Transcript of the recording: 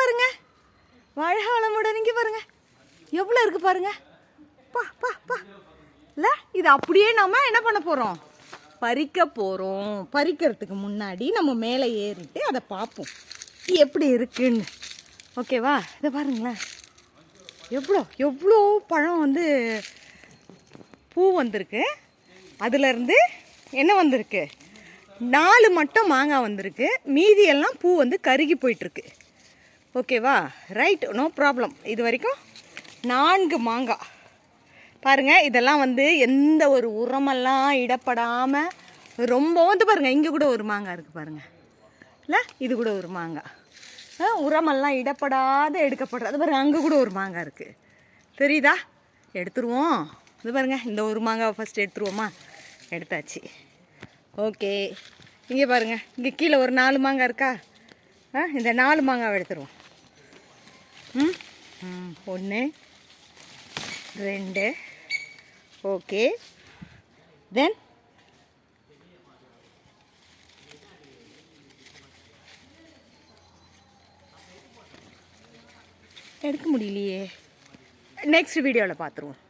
பாருங்க. வாழ்க வளமுடன் இங்கே பாருங்க. எவ்வளோ இருக்கு பாருங்க. பா பா பா. இல்லை இது அப்படியே நம்ம என்ன பண்ண போகிறோம் பறிக்க போகிறோம் பறிக்கிறதுக்கு முன்னாடி நம்ம மேலே ஏறிட்டு அதை பார்ப்போம். எப்படி இருக்குன்னு. ஓகேவா இதை பாருங்களேன். எவ்வளோ எவ்வளோ பழம் வந்து பூ வந்திருக்கு. அதுலேருந்து என்ன வந்திருக்கு? நாலு மட்டும் மாங்காய் வந்திருக்கு. மீதியெல்லாம் பூ வந்து கருகி போயிட்டுருக்கு ஓகேவா? Right no problem. இது வரைக்கும் நான்கு மாங்காய் பாருங்கள் இதெல்லாம் வந்து எந்த ஒரு உரமெல்லாம் இடப்படாமல் ரொம்ப வந்து பாருங்கள் இங்கே கூட ஒரு மாங்காய் இருக்குது பாருங்கள் இல்லை இது கூட ஒரு மாங்காய் ஆ, உரமெல்லாம் இடப்படாத எடுக்கப்படுறது அது பாருங்கள் அங்கே கூட ஒரு மாங்காய் இருக்குது தெரியுதா? எடுத்துருவோம். இது பாருங்க இந்த ஒரு மாங்காவை ஃபஸ்ட் எடுத்துருவோமா? எடுத்தாச்சு. ஓகே. இங்கே பாருங்க இங்கே கீழே ஒரு நாலு மாங்காய் இருக்கா? ஆ இந்த நாலு மாங்காவை எடுத்துருவோம். ஒன்று ரெண்டு ஓகே. தென் எடுக்க முடியலையே. நெக்ஸ்ட் வீடியோவில் பார்த்துருவோம்